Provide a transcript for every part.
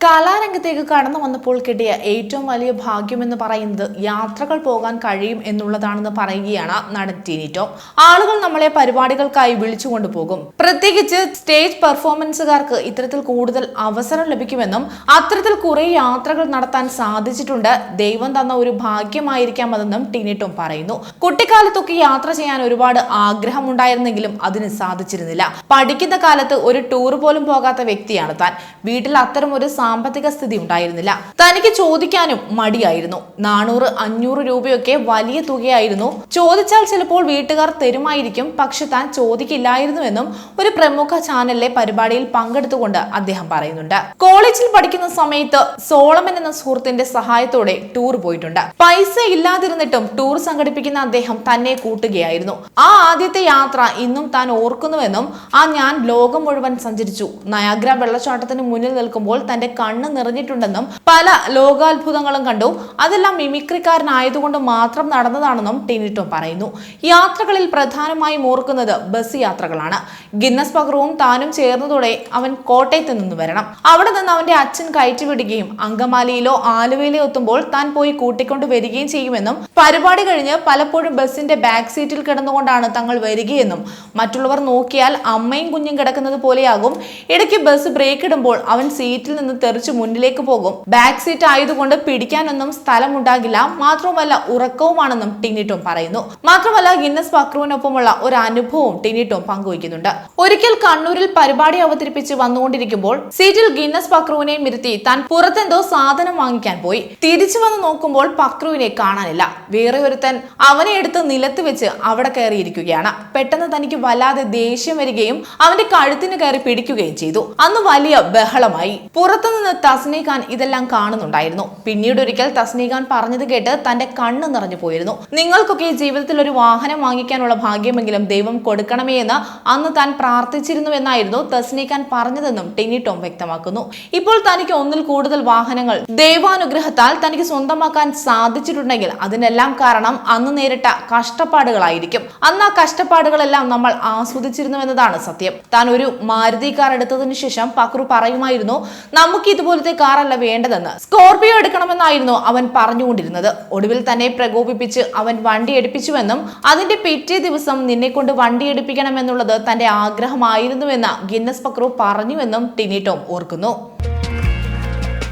കലാരംഗത്തേക്ക് കടന്നു വന്നപ്പോൾ കിട്ടിയ ഏറ്റവും വലിയ ഭാഗ്യമെന്ന് പറയുന്നത് യാത്രകൾ പോകാൻ കഴിയും എന്നുള്ളതാണെന്ന് പറയുകയാണ് നടൻ ടീനിറ്റോ ആളുകൾ നമ്മളെ പരിപാടികൾക്കായി വിളിച്ചുകൊണ്ടു പോകും പ്രത്യേകിച്ച് സ്റ്റേജ് പെർഫോമൻസുകാർക്ക് ഇത്തരത്തിൽ കൂടുതൽ അവസരം ലഭിക്കുമെന്നും അത്തരത്തിൽ കുറെ യാത്രകൾ നടത്താൻ സാധിച്ചിട്ടുണ്ട്. ദൈവം തന്ന ഒരു ഭാഗ്യമായിരിക്കാം അതെന്നും ടീനിറ്റോ പറയുന്നു. കുട്ടിക്കാലത്തൊക്കെ യാത്ര ചെയ്യാൻ ഒരുപാട് ആഗ്രഹമുണ്ടായിരുന്നെങ്കിലും അതിന് സാധിച്ചിരുന്നില്ല. പഠിക്കുന്ന കാലത്ത് ഒരു ടൂർ പോലും പോകാത്ത വ്യക്തിയാണ് താൻ. വീട്ടിൽ അത്തരം ഒരു സാമ്പത്തിക സ്ഥിതി ഉണ്ടായിരുന്നില്ല. തനിക്ക് ചോദിക്കാനും മടിയായിരുന്നു. നാനൂറ് അഞ്ഞൂറ് രൂപയൊക്കെ വലിയ തുകയായിരുന്നു. ചോദിച്ചാൽ ചിലപ്പോൾ വീട്ടുകാർ തരുമായിരിക്കും പക്ഷെ താൻ ചോദിക്കില്ലായിരുന്നുവെന്നും ഒരു പ്രമുഖ ചാനലിലെ പരിപാടിയിൽ പങ്കെടുത്തുകൊണ്ട് അദ്ദേഹം പറയുന്നുണ്ട്. കോളേജിൽ പഠിക്കുന്ന സമയത്ത് സോളമൻ എന്ന സുഹൃത്തിന്റെ സഹായത്തോടെ ടൂർ പോയിട്ടുണ്ട്. പൈസ ഇല്ലാതിരുന്നിട്ടും ടൂർ സംഘടിപ്പിക്കുന്ന അദ്ദേഹം തന്നെ കൂട്ടുകയായിരുന്നു. ആ ആദ്യത്തെ യാത്ര ഇന്നും താൻ ഓർക്കുന്നുവെന്നും ആ ഞാൻ ലോകം മുഴുവൻ സഞ്ചരിച്ചു. നയാഗ്ര വെള്ളച്ചാട്ടത്തിന് മുന്നിൽ നിൽക്കുമ്പോൾ തന്റെ കണ്ണ് നിറഞ്ഞിട്ടുണ്ടെന്നും പല ലോകാത്ഭുതങ്ങളും കണ്ടു. അതെല്ലാം മിമിക്രിക്കാരനായതുകൊണ്ട് മാത്രം നടന്നതാണെന്നും ടിനിറ്റോ പറയുന്നു. യാത്രകളിൽ പ്രധാനമായും ഓർക്കുന്നത് ബസ് യാത്രകളാണ്. ഗിന്നസ് പകറവും താനും ചേർന്നതോടെ അവൻ കോട്ടയത്ത് നിന്ന് വരണം. അവിടെ നിന്ന് അവന്റെ അച്ഛൻ കയറ്റിവിടുകയും അങ്കമാലിയിലോ ആലുവയിലോ എത്തുമ്പോൾ താൻ പോയി കൂട്ടിക്കൊണ്ട് വരികയും ചെയ്യുമെന്നും പരിപാടി കഴിഞ്ഞ് പലപ്പോഴും ബസിന്റെ ബാക്ക് സീറ്റിൽ കിടന്നുകൊണ്ടാണ് തങ്ങൾ വരികയെന്നും മറ്റുള്ളവർ നോക്കിയാൽ അമ്മയും കുഞ്ഞും കിടക്കുന്നത് പോലെയാകും. ഇടയ്ക്ക് ബസ് ബ്രേക്ക് ഇടുമ്പോൾ അവൻ സീറ്റിൽ നിന്ന് തെറിച്ച് മുന്നിലേക്ക് പോകും. ബാക്ക് സീറ്റ് ആയതുകൊണ്ട് പിടിക്കാനൊന്നും സ്ഥലമുണ്ടാകില്ല. മാത്രവുമല്ല ഉറക്കവുമാണെന്നും ടിനിറ്റോം പറയുന്നു. മാത്രമല്ല ഗിന്നസ് പക്രുവിനൊപ്പമുള്ള ഒരു അനുഭവവും ടിനിറ്റോം പങ്കുവയ്ക്കുന്നുണ്ട്. ഒരിക്കൽ കണ്ണൂരിൽ പരിപാടി അവതരിപ്പിച്ച് വന്നുകൊണ്ടിരിക്കുമ്പോൾ സീറ്റിൽ ഗിന്നസ് പക്രുവിനെയും ഇരുത്തി താൻ പുറത്തെന്തോ സാധനം വാങ്ങിക്കാൻ പോയി. തിരിച്ചു വന്ന് നോക്കുമ്പോൾ പക്രുവിനെ കാണാനില്ല. വേറെ ഒരുത്തൻ അവനെ എടുത്ത് നിലത്ത് വെച്ച് അവിടെ കയറിയിരിക്കുകയാണ്. പെട്ടെന്ന് തനിക്ക് വല്ലാതെ ദേഷ്യം വരികയും അവന്റെ കഴുത്തിന് കയറി പിടിക്കുകയും ചെയ്തു. അന്ന് വലിയ ബഹളമായി. പുറത്തുനിന്ന് തസ്നി ഖാൻ ഇതെല്ലാം കാണുന്നുണ്ടായിരുന്നു. പിന്നീട് ഒരിക്കൽ തസ്നി ഖാൻ പറഞ്ഞത് കേട്ട് തന്റെ കണ്ണ് നിറഞ്ഞു പോയിരുന്നു. നിങ്ങൾക്കൊക്കെ ജീവിതത്തിൽ ഒരു വാഹനം വാങ്ങിക്കാനുള്ള ഭാഗ്യമെങ്കിലും ദൈവം കൊടുക്കണമേ എന്ന് അന്ന് താൻ പ്രാർത്ഥിച്ചിരുന്നുവെന്നായിരുന്നു തസ്നി ഖാൻ പറഞ്ഞതെന്നും ടെന്നി ടോം വ്യക്തമാക്കുന്നു. ഇപ്പോൾ തനിക്ക് ഒന്നിൽ കൂടുതൽ വാഹനങ്ങൾ ദൈവാനുഗ്രഹത്താൽ തനിക്ക് സ്വന്തമാക്കാൻ സാധിച്ചിട്ടുണ്ടെങ്കിൽ അതിനെല്ലാം കാരണം അന്ന് നേരിട്ട കഷ്ടപ്പാടുകളായിരിക്കും. അന്ന് ആ കഷ്ടപ്പാടുകളെല്ലാം നമ്മൾ ആസ്വദിച്ചിരുന്നു എന്നതാണ് സത്യം. താൻ ഒരു മാരുതി കാർ എടുത്തതിനു ശേഷം പക്രു പറയുമായിരുന്നു നമുക്ക് ഇതുപോലത്തെ കാറല്ല വേണ്ടതെന്ന് സ്കോർപിയോ എടുക്കണമെന്നായിരുന്നു അവൻ പറഞ്ഞുകൊണ്ടിരുന്നത്. ഒടുവിൽ തന്നെ പ്രകോപിപ്പിച്ച് അവൻ വണ്ടി എടുപ്പിച്ചുവെന്നും അതിന്റെ പിറ്റേ ദിവസം നിന്നെ കൊണ്ട് വണ്ടി എടുപ്പിക്കണമെന്നുള്ളത് തന്റെ ആഗ്രഹമായിരുന്നുവെന്ന് ഗിന്നസ് പക്രു പറഞ്ഞുവെന്നും ടിനി ടോം ഓർക്കുന്നു.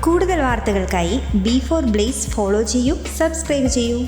കൂടുതൽ വാർത്തകൾക്കായി ബി ഫോർ ബ്ലേസ് ഫോളോ ചെയ്യൂ സബ്സ്ക്രൈബ് ചെയ്യൂ.